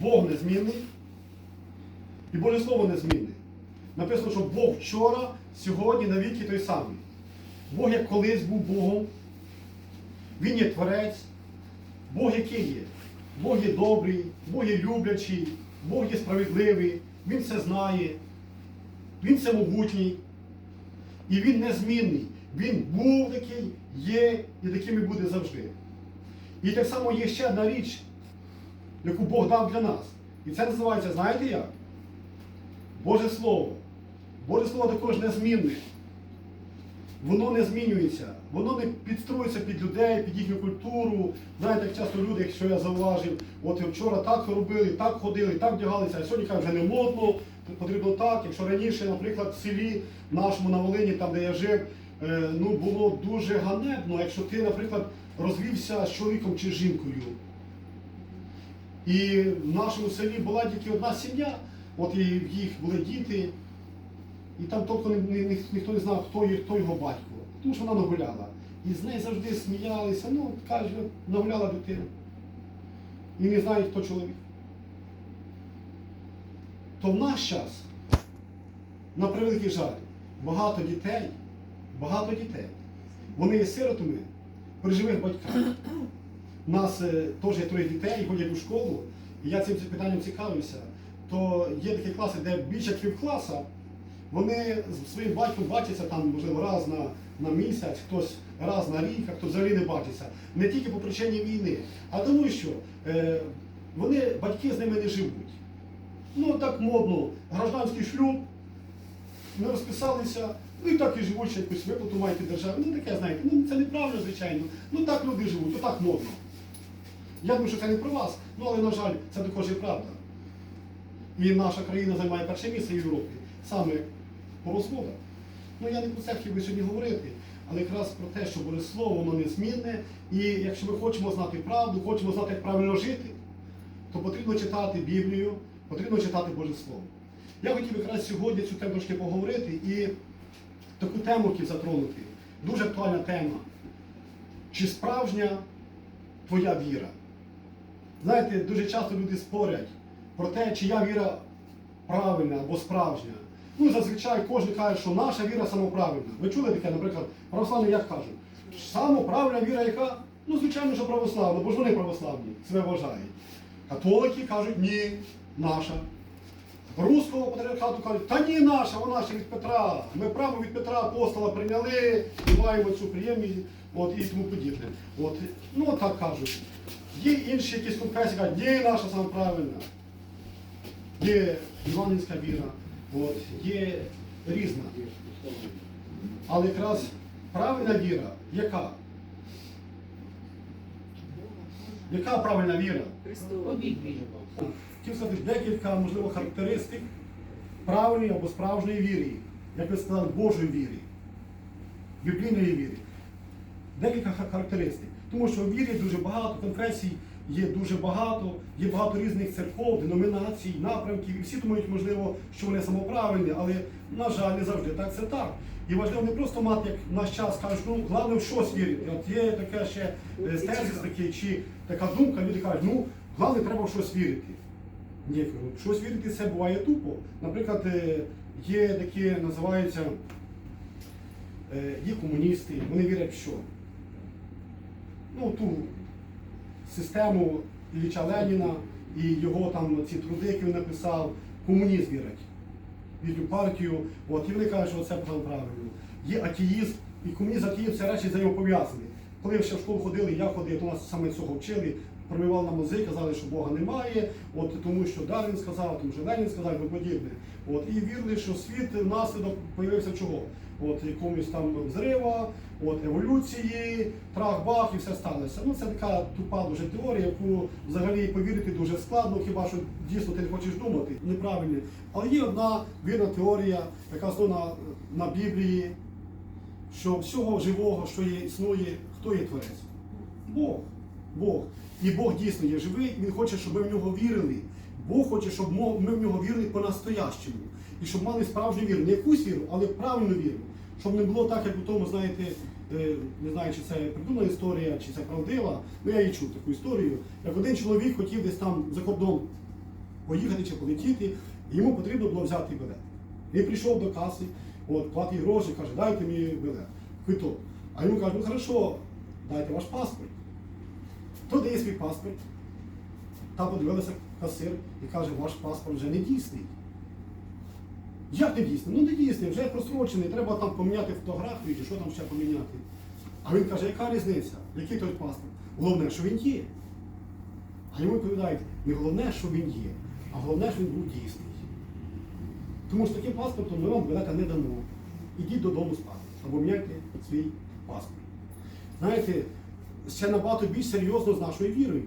Бог незмінний і Боже Слово незмінне. Написано, що Бог вчора, сьогодні, навіки той самий. Бог як колись був Богом. Він є творець. Бог який є? Бог є добрий, Бог є люблячий, Бог є справедливий, Він все знає, Він всемогутній. І він незмінний. Він був такий, є і таким і буде завжди. І так само є ще одна річ, яку Бог дав для нас. І це називається, знаєте як? Боже Слово. Боже Слово також незмінне. Воно не змінюється, воно не підстроюється під людей, під їхню культуру. Знаєте, як часто люди, якщо я зауважив, от вчора так робили, так ходили, так вдягалися, а сьогодні кажуть, вже не модно, потрібно так. Якщо раніше, наприклад, в селі нашому на Волині, там де я жив, е, ну було дуже ганебно, якщо ти, наприклад, розвівся з чоловіком чи жінкою. І в нашому селі була тільки одна сім'я, от і в їх були діти. І там тобто ні, ні- ні- ніхто не знав, хто, хто його батько. Тому що вона нагуляла. І з нею завжди сміялися, ну, каже, нагуляла дитина. І не знають, хто чоловік. То в наш час, на превеликий жаль, багато дітей, багато дітей. Вони є сиротами при живих батьках. У нас е, теж є троє дітей, ходять у школу, і я цим питанням цікавлюся. То є такі класи, де більше півкласа, вони з своїм батьком бачаться там, можливо, раз на, на місяць, хтось раз на рік, а хтось взагалі не бачиться. Не тільки по причині війни, а тому, що е, вони, батьки з ними не живуть. Ну так модно, гражданський шлюб, не розписалися, ну і так і живуть, якусь виплату мають від держави. Ну таке, знаєте, ну це неправильно, звичайно. Ну так люди живуть, отак модно. Я думаю, що це не про вас, ну але, на жаль, це також і правда. І наша країна займає перше місце в Європі саме по розводах. Ну я не про це хотів би сьогодні говорити, але якраз про те, що Боже Слово, воно незмінне. І якщо ми хочемо знати правду, хочемо знати, як правильно жити, то потрібно читати Біблію, потрібно читати Боже Слово. Я хотів якраз сьогодні цю тему трошки поговорити і таку тему хотів затронути. Дуже актуальна тема. Чи справжня твоя віра? Знаєте, дуже часто люди спорять про те, чия віра правильна або справжня. Ну, зазвичай кожен каже, що наша віра самоправильна. Ви чули таке, наприклад, православні як кажуть? Самоправильна віра яка? Ну, звичайно, що православна, бо ж вони православні, себе вважають. Католики кажуть, ні, наша. Руського патріархату кажуть, та ні наша, вона ще від Петра. Ми право від Петра апостола прийняли, і маємо цю приємність от, і тому подібне. От, ну так кажуть. Є інші якісь конфесії, кажуть, ні, наша саме правильна. Є іванівська віра, от, є різна. Але якраз правильна віра, яка? Яка правильна віра? Хотів сказати декілька, можливо, характеристик правильної або справжньої віри, як ви сказали, Божої віри, біблійної віри. Декілька характеристик. Тому що в вірі дуже багато конфесій, є дуже багато, є багато різних церков, деномінацій, напрямків, і всі думають, можливо, що вони самоправильні, але, на жаль, не завжди так це так. І важливо не просто мати, як в наш час кажуть, ну, головне в щось вірити. От є таке ще е, стезис такий, чи така думка, люди кажуть, ну, головне треба в щось вірити. Ні, кажу, щось вірити це буває тупо. Наприклад, е, є такі, називаються, е, є комуністи, вони вірять в що? Ну, ту систему Ілліча Леніна і його там ці труди, які він написав, комунізм вірять. В партію, от, і вони кажуть, що це правильно. Є атеїзм, і комунізм, атеїзм це речі взаємопов'язані. Коли ще в школу ходили, я ходив, то нас саме цього вчили, промивали на мозги, казали, що Бога немає, от, тому що Дарвін сказав, тому що Ленін сказав і подібне. От, і вірили, що світ внаслідок появився чого? От, якомусь там взрива, от, еволюції, трах-бах і все сталося. Ну, це така тупа дуже теорія, яку взагалі повірити дуже складно, хіба що дійсно ти не хочеш думати, неправильно. Але є одна вірна теорія, яка основана на Біблії, що всього живого, що є, існує, хто є творець? Бог. Бог. І Бог дійсно є живий, Він хоче, щоб ми в нього вірили. Бог хоче, щоб ми в нього вірили по-настоящему. І щоб мали справжню віру. Не якусь віру, але правильну віру. Щоб не було так, як у тому, знаєте, е, не знаю, чи це придумана історія, чи це правдива. Ну я її чув таку історію. Як один чоловік хотів десь там за кордон поїхати чи полетіти, і йому потрібно було взяти білет. Він прийшов до каси, от, платить гроші, каже, дайте мені білет, квиток. А йому кажуть, ну хорошо, дайте ваш паспорт. Хто дає свій паспорт? Та подивилася касир і каже, ваш паспорт вже не дійсний. Як не дійсний? Ну не дійсний, вже просрочений, треба там поміняти фотографію чи що там ще поміняти. А він каже, яка різниця? Який той паспорт? Головне, що він є. А йому відповідають, не головне, що він є, а головне, що він був дійсний. Тому що таким паспортом ми вам білета не дамо. Ідіть додому спати або міняйте свій паспорт. Знаєте, ще набагато більш серйозно з нашою вірою.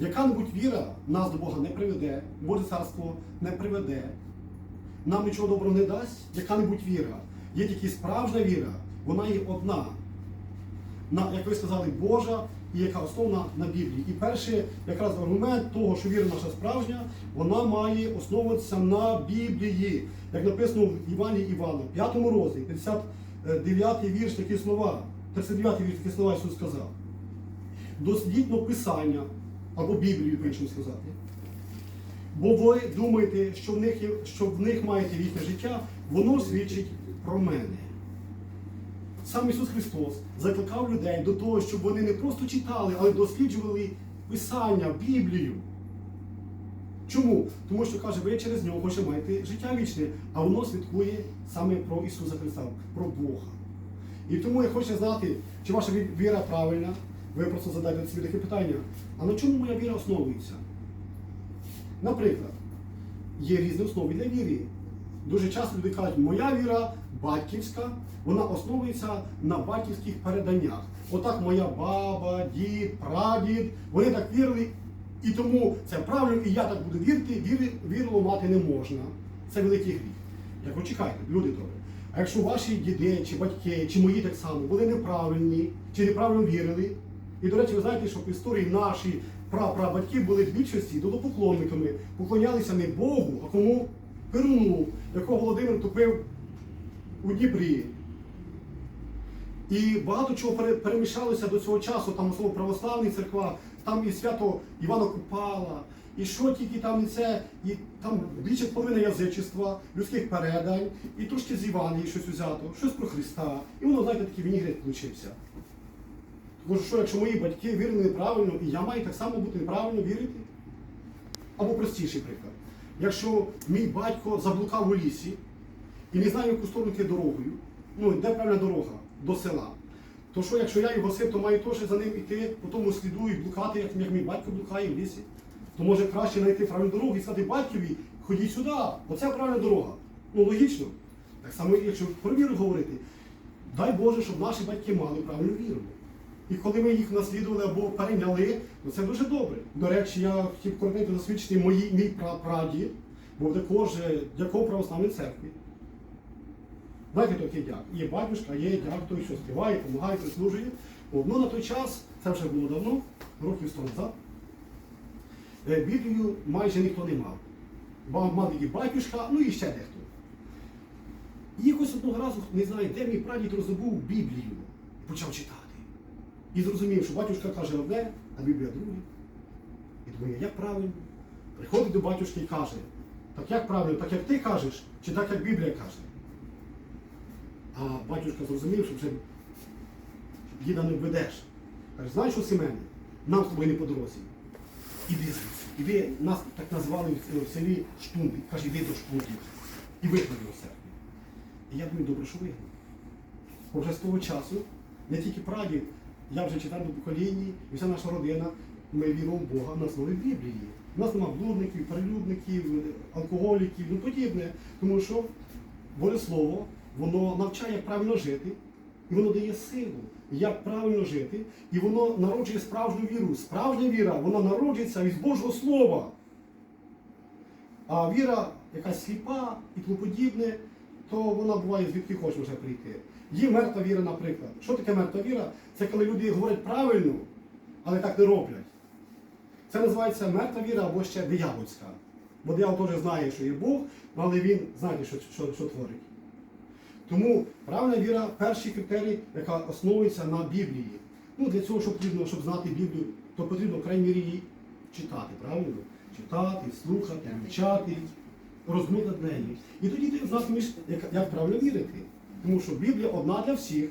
Яка-небудь віра нас до Бога не приведе, Боже царство не приведе, нам нічого доброго не дасть, яка-небудь віра. Є тільки справжня віра, вона є одна. На, як ви сказали, Божа і яка основана на Біблії. І перший якраз аргумент того, що віра наша справжня, вона має основуватися на Біблії. Як написано в Івані Івана, 5 розділі, 59 вірш такі слова, 39 вірш такі слова Ісус сказав. Дослідно Писання, або Біблію, по-іншому сказати. Бо ви думаєте, що в них, що в них маєте вічне життя, воно свідчить про мене. Сам Ісус Христос закликав людей до того, щоб вони не просто читали, але досліджували Писання, Біблію. Чому? Тому що каже, ви через нього хочете мати життя вічне, а воно свідкує саме про Ісуса Христа, про Бога. І тому я хочу знати, чи ваша віра правильна. Ви просто задайте собі таке питання. А на чому моя віра основується? Наприклад, є різні основи для віри. Дуже часто люди кажуть, моя віра батьківська, вона основується на батьківських переданнях. Отак моя баба, дід, прадід, вони так вірили, і тому це правильно, і я так буду вірити, віри, віру ламати не можна. Це великий гріх. Як ви чекайте, люди добрі. А якщо ваші діди, чи батьки, чи мої так само були неправильні, чи неправильно вірили, і, до речі, ви знаєте, що в історії наші прапрабатьки були в більшості долопоклонниками, поклонялися не Богу, а кому Перуну, якого Володимир топив у Дніпрі. І багато чого перемішалося до цього часу, там особливо православні церква, там і свято Івана Купала, і що тільки там і це, і там більше половини язичества, людських передань, і трошки з Івангелії щось взято, щось про Христа. І воно, знаєте, такий вінігрет получився. Тому що якщо мої батьки вірили неправильно, і я маю так само бути неправильно вірити? Або простіший приклад. Якщо мій батько заблукав у лісі і не знає, в яку сторону йти дорогою, ну де правильна дорога до села, то що, якщо я його син, то маю теж за ним іти по тому сліду і блукати, як, як мій батько блукає в лісі, то може краще знайти правильну дорогу і сказати батькові, ходіть сюди, оце правильна дорога. Ну логічно. Так само, якщо про віру говорити, дай Боже, щоб наші батьки мали правильну віру. І коли ми їх наслідували або перейняли, то це дуже добре. До речі, я хотів коротенько засвідчити мої, мій прапрадід, був також е, дяков православної церкви. Знаєте, такий дяк. Є батюшка, є дяк, той, що співає, допомагає, прислужує. Ну на той час, це вже було давно, років 100 назад, е, Біблію майже ніхто не мав. Мав і батюшка, ну і ще дехто. І якось одного разу, не знаю, де мій прадід розобув Біблію і почав читати. І зрозумів, що батюшка каже одне, а Біблія друге. І думає, як правильно? Приходить до батюшки і каже, так як правильно, так як ти кажеш, чи так як Біблія каже. А батюшка зрозумів, що вже діда не введеш. Каже, знаєш що, Семене, нам з тобою не по дорозі. Іди звідси. Іди, нас так називали в в селі штунди. Каже, іди до штундів. І вигнав його церкви. І я думаю, добре, що вигнав. Бо вже з того часу не тільки прадід, я вже четвертому поколінні, і вся наша родина, ми віримо в Бога на основі Біблії. У нас нема блудників, перелюбників, алкоголіків, ну подібне. Тому що Боже Слово, воно навчає, правильно жити, і воно дає силу, як правильно жити, і воно народжує справжню віру. Справжня віра, вона народжується із Божого Слова. А віра, якась сліпа і тому подібне, то вона буває звідки хоче вже прийти. Є мертва віра, наприклад. Що таке мертва віра? Це коли люди говорять правильно, але так не роблять. Це називається мертва віра або ще диявольська. Бо диявол теж знає, що є Бог, але він знає, що, що, що творить. Тому правильна віра перший критерій, яка основується на Біблії. Ну, для цього, що потрібно, щоб знати Біблію, то потрібно, в крайній мірі, її читати, правильно? читати, слухати, вивчати, розмовляти нею. І тоді ти знаєш, як, як правильно вірити. Тому що Біблія одна для всіх,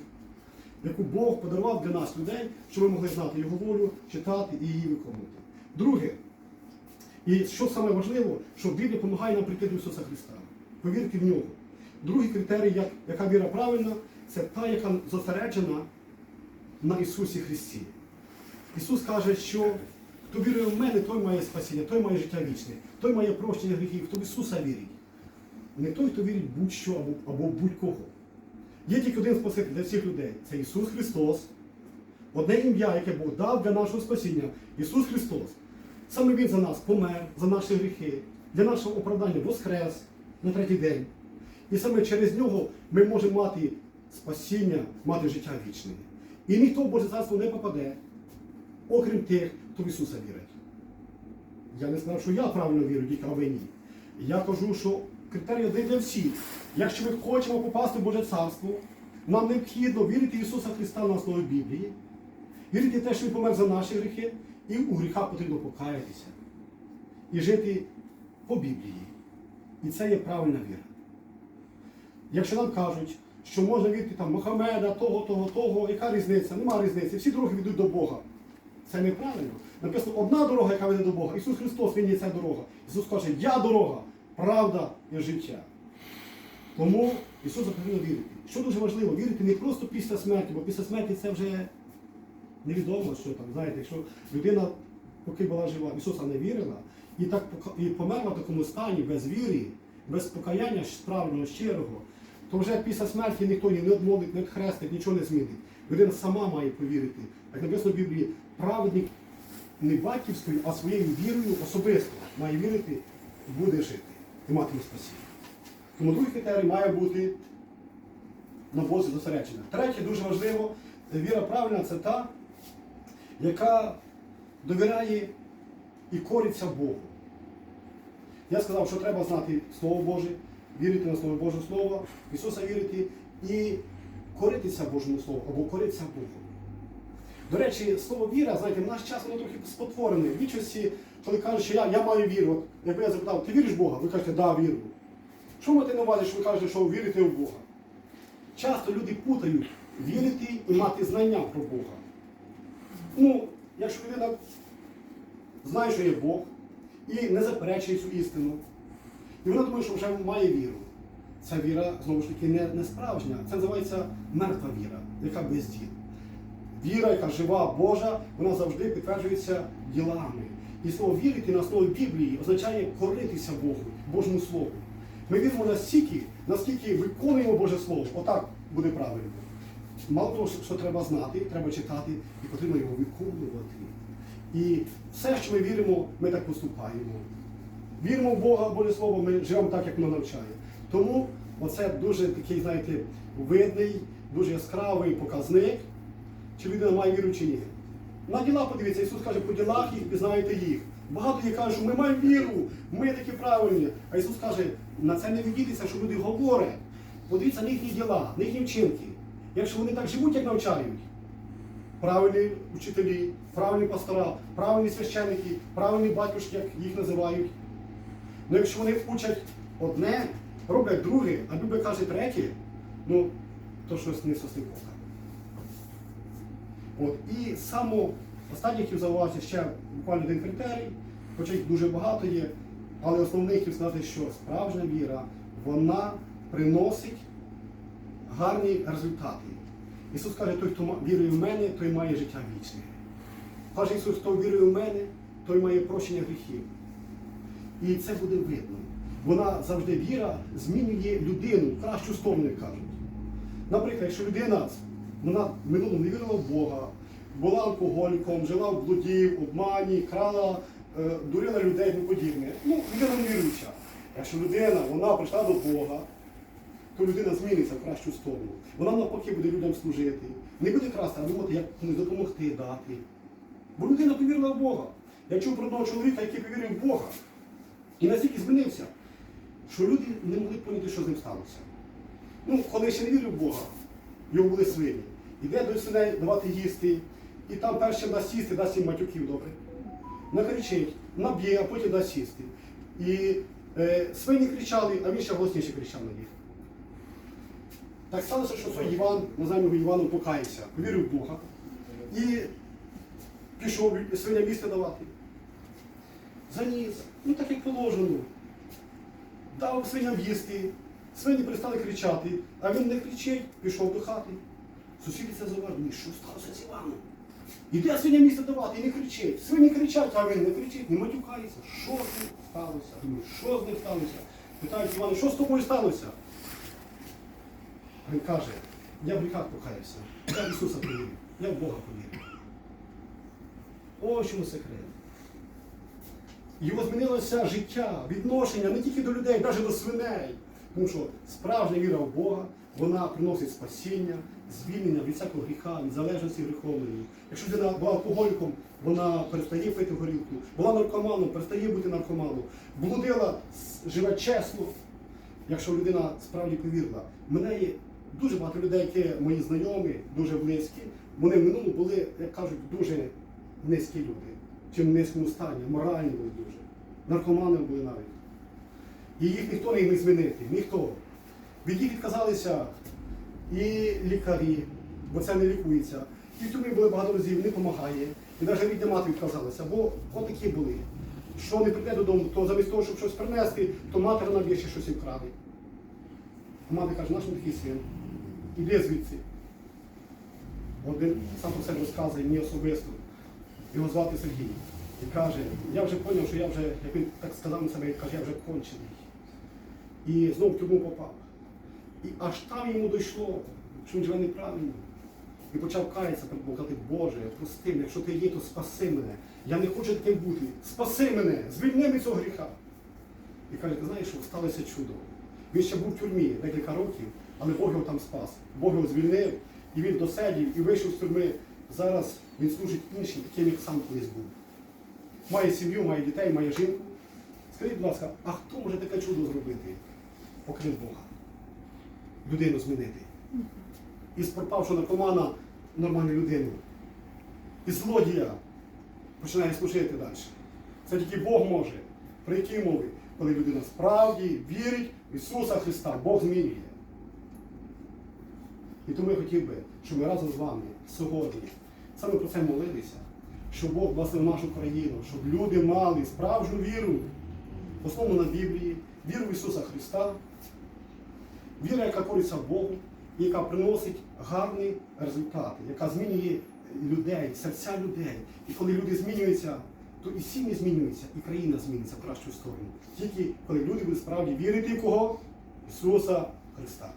яку Бог подарував для нас, людей, щоб ми могли знати Його волю, читати і її виконувати. Друге, і що саме важливо, що Біблія допомагає нам прийти до Ісуса Христа. Повірте в нього. Другий критерій, як, яка віра правильна, це та, яка зосереджена на Ісусі Христі. Ісус каже, що хто вірує в мене, той має спасіння, той має життя вічне, той має прощення гріхів, хто в Ісуса вірить. Не той, хто вірить будь-що або, або будь-кого. Є тільки один Спаситель для всіх людей це Ісус Христос. Одне ім'я, яке Бог дав для нашого спасіння Ісус Христос. Саме Він за нас помер, за наші гріхи, для нашого оправдання воскрес на третій день. І саме через нього ми можемо мати спасіння, мати життя вічне. І ніхто в Боже царство не попаде, окрім тих, хто в Ісуса вірить. Я не сказав, що я правильно вірю, тільки ви ні. Я кажу, що критерій один для всіх. Якщо ми хочемо попасти в Боже царство, нам необхідно вірити в Ісуса Христа на основі Біблії, вірити в те, що Він помер за наші гріхи, і у гріхах потрібно покаятися. І жити по Біблії. І це є правильна віра. Якщо нам кажуть, що можна вірити там Мохамеда, того, того, того, яка різниця? Нема різниці. Всі дороги ведуть до Бога. Це неправильно. Написано одна дорога, яка веде до Бога. Ісус Христос, Він є ця дорога. Ісус каже, я дорога, правда і життя. Тому Ісусу потрібно вірити. Що дуже важливо, вірити не просто після смерті, бо після смерті це вже невідомо, що там. Знаєте, якщо людина, поки була жива, Ісуса не вірила, і так і померла в такому стані, без віри, без покаяння справжнього, щирого, то вже після смерті ніхто ні не одмовить, не хрестить, нічого не змінить. Людина сама має повірити. Як написано в Біблії, праведник не батьківською, а своєю вірою особисто має вірити і буде жити і матиме спасіння. Тому другий критерій має бути на Бозі зосереджена. Третє, дуже важливо, віра правильна це та, яка довіряє і кориться Богу. Я сказав, що треба знати Слово Боже, вірити на Слово Боже Слово, Ісуса вірити і коритися Божому Слову або коритися Богу. До речі, слово віра, знаєте, в наш час воно трохи спотворене. В більшості, коли кажуть, що я, я маю віру, якби я запитав, ти віриш в Бога? Ви кажете, да, вірю. Що маєте на увазі, що ви кажете, що вірите в Бога? Часто люди путають вірити і мати знання про Бога. Ну, якщо людина знає, що є Бог, і не заперечує цю істину, і вона думає, що вже має віру. Ця віра, знову ж таки, не, не справжня. Це називається мертва віра, яка без діл. Віра, яка жива, Божа, вона завжди підтверджується ділами. І слово вірити на основі Біблії означає коритися Богу, Божому Слову. Ми віримо настільки, наскільки виконуємо Боже Слово. Отак буде правильно. Мало того, що, треба знати, треба читати і потрібно його виконувати. І все, що ми віримо, ми так поступаємо. Віримо в Бога, Боже Слово, ми живемо так, як воно навчає. Тому оце дуже такий, знаєте, видний, дуже яскравий показник, чи людина має віру чи ні. На діла подивіться, Ісус каже, по ділах їх пізнаєте їх. Багато їх кажуть, що ми маємо віру, ми такі правильні. А Ісус каже, на це не відійдеться, що люди говорять. Подивіться на їхні діла, на їхні вчинки. Якщо вони так живуть, як навчають, правильні учителі, правильні пастора, правильні священники, правильні батюшки, як їх називають. Ну якщо вони вчать одне, роблять друге, а Біблія каже третє, ну то щось не состиковка. От, і саме останнє хотів зауважити ще буквально один критерій, хоча їх дуже багато є, але основний хотів сказати, що справжня віра, вона приносить гарні результати. Ісус каже, той, хто вірує в мене, той має життя вічне. Каже Ісус, хто вірує в мене, той має прощення гріхів. І це буде видно. Вона завжди віра змінює людину кращу сторону, кажуть. Наприклад, якщо людина вона в минулому не вірила в Бога, була алкоголіком, жила в блуді, в обмані, крала, е, дурила людей і подібне. Ну, людина не віруюча. Якщо людина вона прийшла до Бога, то людина зміниться в кращу сторону. Вона навпаки буде людям служити. Не буде красти, а думати, як комусь допомогти дати. Бо людина повірила в Бога. Я чув про одного чоловіка, який повірив в Бога. І настільки змінився, що люди не могли поняти, що з ним сталося. Ну, коли ще не вірив в Бога, його були свині. Іде до свиней давати їсти, і там першим дасть їсти, дасть їм матюків добре. накричить, наб'є, а потім дасть сісти. І е, свині кричали, а він ще голосніше кричав на них. Так сталося, що цей Іван, називаємо його Іваном, покаявся, повірив в Бога і пішов свиням їсти давати. Заніс, ну так як положено. Дав свиням їсти, свині перестали кричати, а він не кричить, пішов до хати. Сусіди це зауважили, що сталося з Іваном? Іде свиням їсти давати і не кричить. Свині кричать, а він не кричить, не матюкається. Що з ним сталося? Думаю, що з ним сталося? Питають Івана, що з тобою сталося? Він каже, я в гріхах покаявся, я в Ісуса повірив, я в Бога повірив. Ось чому секрет. Його змінилося життя, відношення не тільки до людей, навіть до свиней. Тому що справжня віра в Бога, вона приносить спасіння, звільнення від всякого гріха, від залежності гріховної. Якщо людина була алкоголіком, вона перестає пити горілку, була наркоманом, перестає бути наркоманом, блудила, живе чесно. Якщо людина справді повірила, мене є дуже багато людей, які мої знайомі, дуже близькі, вони в минулому були, як кажуть, дуже низькі люди, чи в низькому стані, моральні були дуже. Наркомани були навіть. І їх ніхто не міг змінити, ніхто. Від їх відказалися і лікарі, бо це не лікується. І в тюрмі були багато разів, не допомагає. І навіть рідня мати відказалася, бо отакі були. Що не прийде додому, то замість того, щоб щось принести, то матері наб'є ще щось і. А мати каже, наш такий син, іди звідси. Він сам про себе розказує мені особисто. Його звати Сергій. І каже, я вже зрозумів, що я вже, як він так сказав на себе, каже, я вже кончений. І знову в тюрму попав. І аж там йому дійшло, що він живе неправильно. І почав каятися, перед Богом, казати, Боже, прости мене, якщо ти є, то спаси мене. Я не хочу таким бути. Спаси мене, звільни від цього гріха. І каже, ти знаєш, що сталося чудо. Він ще був в тюрмі декілька років, але Бог його там спас. Бог його звільнив, і він досидів і вийшов з тюрми. Зараз він служить іншим, таким, як сам колись був. Має сім'ю, має дітей, має жінку. Скажіть, будь ласка, а хто може таке чудо зробити, окрім Бога? Людину змінити. Із пропавшого наркомана нормальну людину. Із злодія починає служити далі. Це тільки Бог може. При якій мові? Коли людина справді вірить в Ісуса Христа, Бог змінює. І тому я хотів би, щоб ми разом з вами сьогодні саме про це молилися, щоб Бог благословив нашу країну, щоб люди мали справжню віру, основну на Біблії, віру в Ісуса Христа, віра, яка кориться Богу, яка приносить гарні результати, яка змінює людей, серця людей. І коли люди змінюються, то і сім'ї змінюються, і країна зміниться в кращу сторону. Тільки коли люди будуть справді вірити в кого? Ісуса Христа.